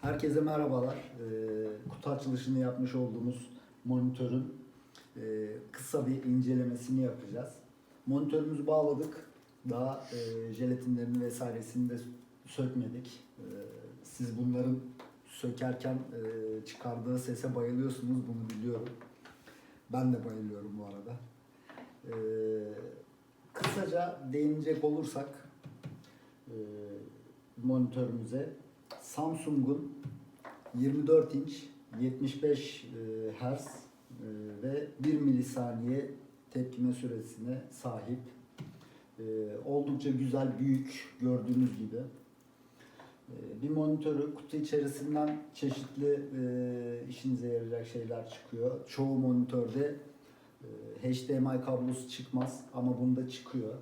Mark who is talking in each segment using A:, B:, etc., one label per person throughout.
A: Herkese merhabalar. Ee, kutu açılışını yapmış olduğumuz monitörün e, kısa bir incelemesini yapacağız. Monitörümüzü bağladık. Daha e, jelatinlerini vesairesini de sökmedik. E, siz bunların sökerken e, çıkardığı sese bayılıyorsunuz bunu biliyorum. Ben de bayılıyorum bu arada. E, kısaca değinecek olursak monitörümüze Samsung'un 24 inç 75 e, Hz e, ve 1 milisaniye tepkime süresine sahip. E, Oldukça güzel, büyük gördüğünüz gibi. Bir monitörü kutu içerisinden çeşitli işinize yarayacak şeyler çıkıyor. Çoğu monitörde HDMI kablosu çıkmaz ama bunda çıkıyor.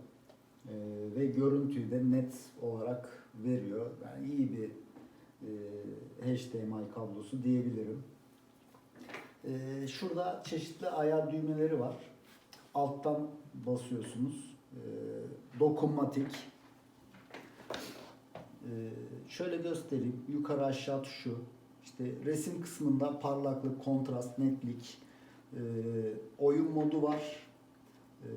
A: Ve görüntüyü de net olarak veriyor. Yani iyi bir HDMI kablosu diyebilirim. E, şurada çeşitli ayar düğmeleri var. Alttan basıyorsunuz. E, dokunmatik. E, şöyle göstereyim. Yukarı aşağı tuşu. İşte resim kısmında parlaklık, kontrast, netlik, e, oyun modu var. E,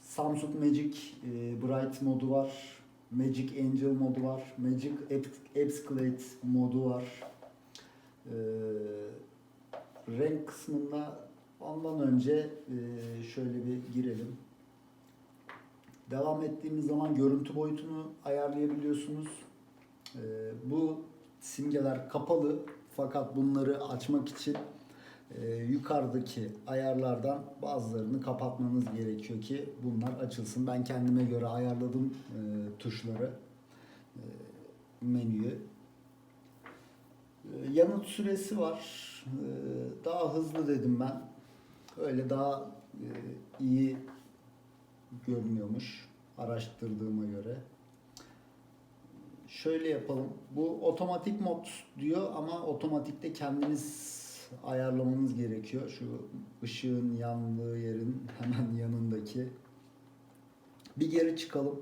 A: Samsung Magic e, Bright modu var. Magic Angel modu var. Magic Escalate modu var. E, renk kısmında ondan önce e, şöyle bir girelim. Devam ettiğimiz zaman görüntü boyutunu ayarlayabiliyorsunuz. E, bu simgeler kapalı fakat bunları açmak için e, yukarıdaki ayarlardan bazılarını kapatmanız gerekiyor ki bunlar açılsın. Ben kendime göre ayarladım e, tuşları, e, menüyü. Yanıt süresi var. Daha hızlı dedim ben. Öyle daha iyi görünüyormuş araştırdığıma göre. Şöyle yapalım. Bu otomatik mod diyor ama otomatikte kendiniz ayarlamanız gerekiyor. Şu ışığın yandığı yerin hemen yanındaki. Bir geri çıkalım.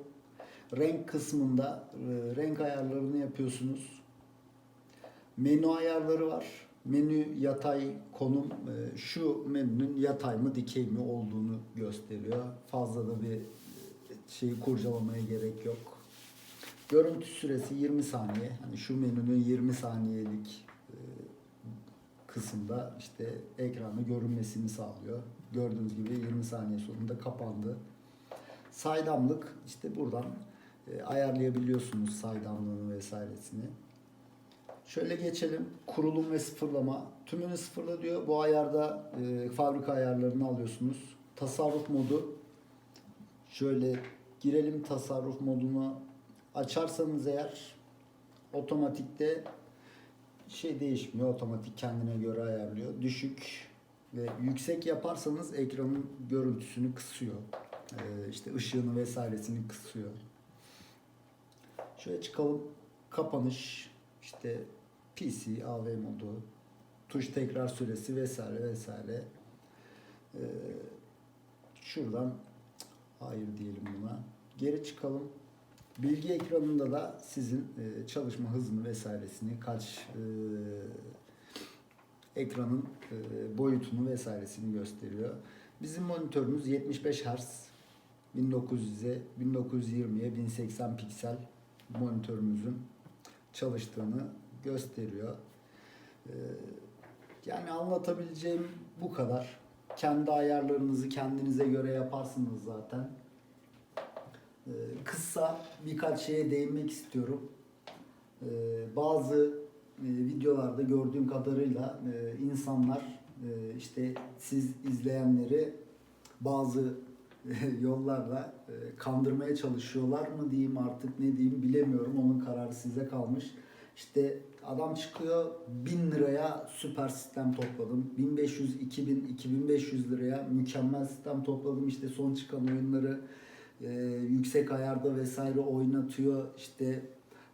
A: Renk kısmında e, renk ayarlarını yapıyorsunuz. Menü ayarları var. Menü yatay konum e, şu menünün yatay mı dikey mi olduğunu gösteriyor. Fazla da bir e, şeyi kurcalamaya gerek yok. Görüntü süresi 20 saniye. Hani şu menünün 20 saniyelik kısımda işte ekranı görünmesini sağlıyor. Gördüğünüz gibi 20 saniye sonunda kapandı. Saydamlık işte buradan e, ayarlayabiliyorsunuz saydamlığını vesairesini. Şöyle geçelim. Kurulum ve sıfırlama. Tümünü sıfırla diyor. Bu ayarda e, fabrika ayarlarını alıyorsunuz. Tasarruf modu. Şöyle girelim tasarruf modunu açarsanız eğer otomatikte şey değişmiyor. Otomatik kendine göre ayarlıyor. Düşük ve yüksek yaparsanız ekranın görüntüsünü kısıyor. Ee, işte ışığını vesairesini kısıyor. Şöyle çıkalım. Kapanış, işte PC, AV modu, tuş tekrar süresi vesaire vesaire. Ee, şuradan hayır diyelim buna. Geri çıkalım. Bilgi ekranında da sizin e, çalışma hızını vesairesini, kaç e, ekranın e, boyutunu vesairesini gösteriyor. Bizim monitörümüz 75 Hz 1900'e 1920'ye 1080 piksel monitörümüzün çalıştığını gösteriyor. Yani anlatabileceğim bu kadar. Kendi ayarlarınızı kendinize göre yaparsınız zaten. Ee, kısa birkaç şeye değinmek istiyorum. Ee, bazı e, videolarda gördüğüm kadarıyla e, insanlar e, işte siz izleyenleri bazı yollarla kandırmaya çalışıyorlar mı diyeyim artık ne diyeyim bilemiyorum. Onun kararı size kalmış. İşte adam çıkıyor 1000 liraya süper sistem topladım. 1500, 2000, 2500 liraya mükemmel sistem topladım. İşte son çıkan oyunları e, yüksek ayarda vesaire oynatıyor. İşte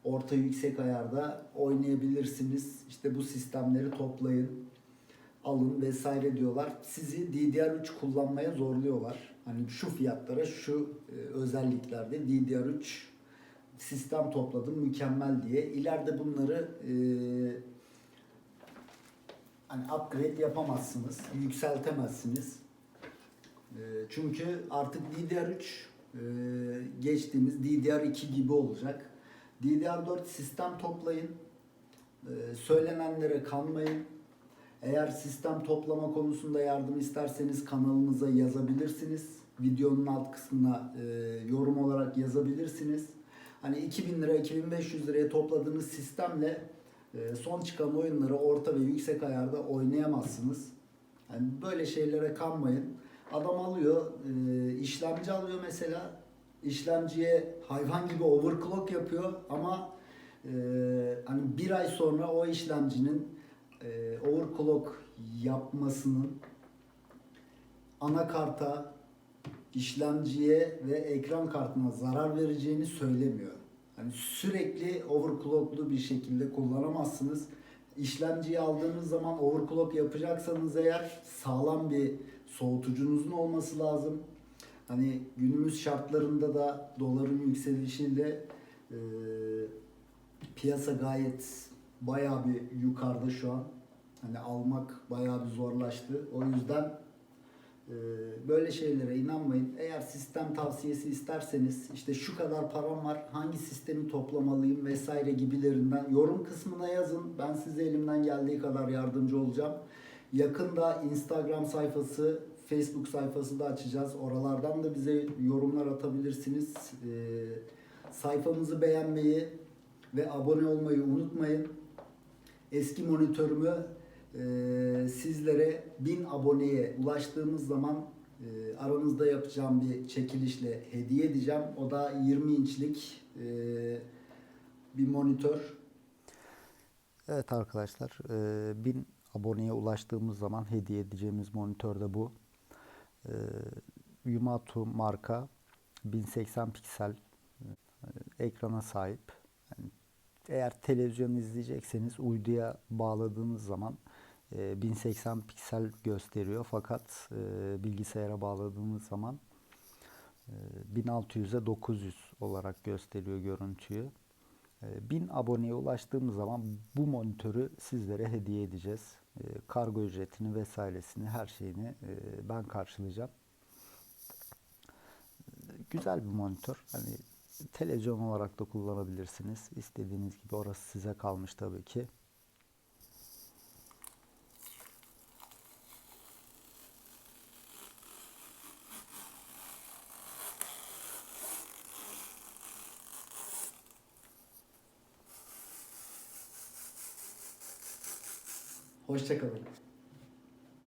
A: orta yüksek ayarda oynayabilirsiniz. İşte bu sistemleri toplayın, alın vesaire diyorlar. Sizi DDR3 kullanmaya zorluyorlar. Hani şu fiyatlara, şu e, özelliklerde DDR3 sistem topladım mükemmel diye. İleride bunları e, hani upgrade yapamazsınız, yükseltemezsiniz. E, çünkü artık DDR3 e, geçtiğimiz DDR2 gibi olacak. DDR4 sistem toplayın. E, söylenenlere kanmayın. Eğer sistem toplama konusunda yardım isterseniz kanalımıza yazabilirsiniz. Videonun alt kısmına e, yorum olarak yazabilirsiniz. Hani 2000 lira 2500 liraya topladığınız sistemle e, son çıkan oyunları orta ve yüksek ayarda oynayamazsınız. Yani böyle şeylere kanmayın. Adam alıyor, e, işlemci alıyor mesela. İşlemciye hayvan gibi overclock yapıyor ama e, hani bir ay sonra o işlemcinin e, overclock yapmasının anakarta, işlemciye ve ekran kartına zarar vereceğini söylemiyor. Hani sürekli overclocklu bir şekilde kullanamazsınız. İşlemciyi aldığınız zaman overclock yapacaksanız eğer sağlam bir soğutucunuzun olması lazım. Hani günümüz şartlarında da doların yükselişiyle e, piyasa gayet bayağı bir yukarıda şu an. Hani almak bayağı bir zorlaştı. O yüzden böyle şeylere inanmayın. Eğer sistem tavsiyesi isterseniz işte şu kadar param var hangi sistemi toplamalıyım vesaire gibilerinden yorum kısmına yazın. Ben size elimden geldiği kadar yardımcı olacağım. Yakında Instagram sayfası, Facebook sayfası da açacağız. Oralardan da bize yorumlar atabilirsiniz. E, sayfamızı beğenmeyi ve abone olmayı unutmayın. Eski monitörümü e, sizlere 1000 aboneye ulaştığımız zaman e, aranızda yapacağım bir çekilişle hediye edeceğim. O da 20 inçlik e, bir monitör.
B: Evet arkadaşlar, e, 1000 aboneye ulaştığımız zaman hediye edeceğimiz monitör de bu. E, Yumatu marka 1080 piksel e, ekrana sahip. Yani eğer televizyon izleyecekseniz uyduya bağladığınız zaman e, 1080 piksel gösteriyor fakat e, bilgisayara bağladığınız zaman e, 1600'e 900 olarak gösteriyor görüntüyü. E, 1000 aboneye ulaştığımız zaman bu monitörü sizlere hediye edeceğiz. E, Kargo ücretini vesairesini her şeyini e, ben karşılayacağım. E, Güzel bir monitör. Hani televizyon olarak da kullanabilirsiniz. İstediğiniz gibi orası size kalmış tabii ki.
A: Hoşçakalın.